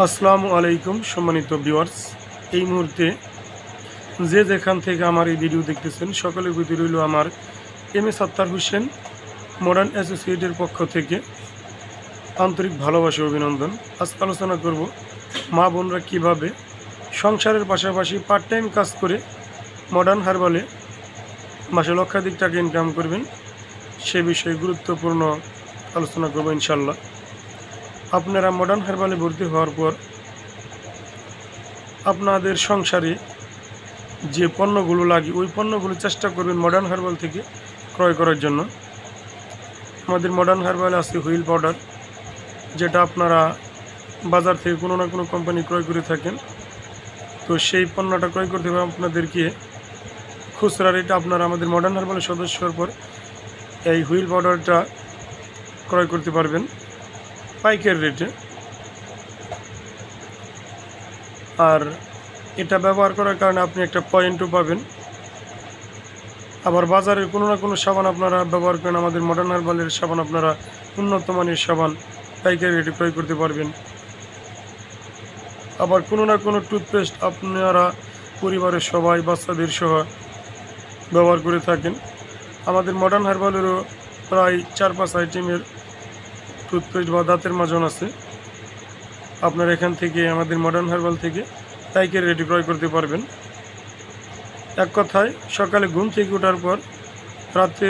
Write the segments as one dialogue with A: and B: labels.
A: আসসালামু আলাইকুম, সম্মানিত ভিউয়ার্স। এই মুহূর্তে যে যেখান থেকে আমার এই ভিডিও দেখতেছেন, সকলের প্রতি রইল আমার M A Sattar Hossain modern অ্যাসোসিয়েটের পক্ষ থেকে আন্তরিক ভালোবাসা অভিনন্দন। আজকে আলোচনা করব মা বোনরা কীভাবে সংসারের পাশাপাশি পার্ট টাইম কাজ করে মডার্ন হারবালে মাসে লক্ষাধিক টাকা ইনকাম করবেন, সে বিষয়ে গুরুত্বপূর্ণ আলোচনা করব ইনশাল্লাহ আপনারা মডার্ন হারবালে ভর্তি হওয়ার পর আপনাদের সংসারে যে পণ্যগুলো লাগে, ওই পণ্যগুলো চেষ্টা করবেন মডার্ন হারবাল থেকে ক্রয় করার জন্য। আমাদের মডার্ন হারবাল আছে হুইল পাউডার, যেটা আপনারা বাজার থেকে কোনো না কোনো কোম্পানি ক্রয় করে থাকেন। তো সেই পণ্যটা ক্রয় করতে হবে আপনাদেরকে। খুচরা রেটে আপনারা আমাদের মডার্ন হারবালের সদস্য হওয়ার পর এই হুইল পাউডারটা ক্রয় করতে পারবেন। পাইকারি রেটে। আর এটা ব্যবহার করার কারণে আপনি একটা পয়েন্টও পাবেন। আবার বাজারের কোনো না কোনো সাবান আপনারা ব্যবহার করেন, আমাদের মডার্ন হারবালের সাবান আপনারা উন্নত মানের সাবান পাইকারি রেটে ক্রয় করতে পারবেন। আবার কোনো না কোনো টুথপেস্ট আপনারা পরিবারের সবাই, বাচ্চাদের সহ ব্যবহার করে থাকেন। আমাদের মডার্ন হারবালেরও প্রায় চার পাঁচ আইটেমের টুথপেস্ট বা দাঁতের মাজন আছে। আপনার এখান থেকে, আমাদের মডার্ন হার্বাল থেকে পাইকারি রেডি ক্রয় করতে পারবেন। এক কথায়, সকালে ঘুম থেকে ওঠার পর, রাতে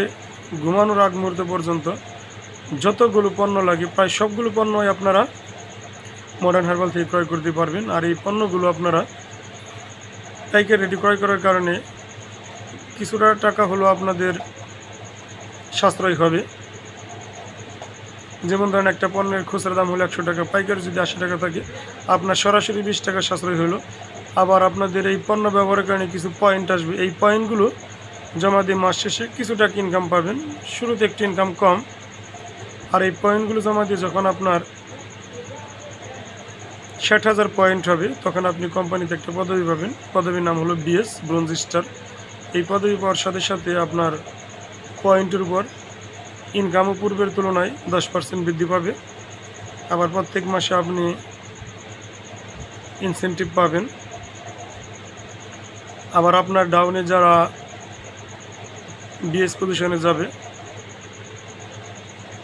A: ঘুমানোর আগ মুহূর্ত পর্যন্ত যতগুলো পণ্য লাগে, প্রায় সবগুলো পণ্যই আপনারা মডার্ন হার্বাল থেকে ক্রয় করতে পারবেন। আর এই পণ্যগুলো আপনারা পাইকারি রেডি ক্রয় করার কারণে কিছুটা টাকা হলো আপনাদের সাশ্রয় হবে। যেমন ধরেন একটা পণ্যের খুচরা দাম হলো একশো টাকা, পাইকারি যদি আশি টাকা থাকে, আপনার সরাসরি বিশ টাকা সাশ্রয় হলো। আবার আপনাদের এই পণ্য ব্যবহারের কারণে কিছু পয়েন্ট আসবে। এই পয়েন্টগুলো জমা দিয়ে মাস শেষে কিছু টাকা ইনকাম পাবেন। শুরুতে একটু ইনকাম কম। আর এই পয়েন্টগুলো জমা দিয়ে যখন আপনার ষাট হাজার পয়েন্ট হবে, তখন আপনি কোম্পানিতে একটা পদবি পাবেন। পদবীর নাম হলো বিএস ব্রোঞ্জ স্টার এই পদবি পাওয়ার সাথে সাথে আপনার পয়েন্টের উপর ইনকামও পূর্বের তুলনায় দশ পার্সেন্ট বৃদ্ধি পাবে। আবার প্রত্যেক মাসে আপনি ইনসেন্টিভ পাবেন। আবার আপনার ডাউনে যারা ডিএস পজিশনে যাবে,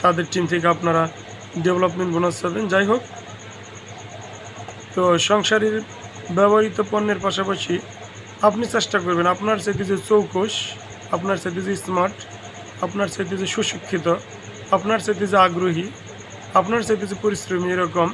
A: তাদের টিম থেকে আপনারা ডেভেলপমেন্ট বোনাস পাবেন। যাই হোক, তো সংসারের ব্যবহৃত পণ্যের পাশাপাশি আপনি চেষ্টা করবেন, আপনার সাথে যে চৌকস আপনার সাথে যে স্মার্ট আপনার সাথে যে সুশিক্ষিত আপনার সাথে যে আগ্রহী আপনার সাথে যে পরিশ্রমী এরকম।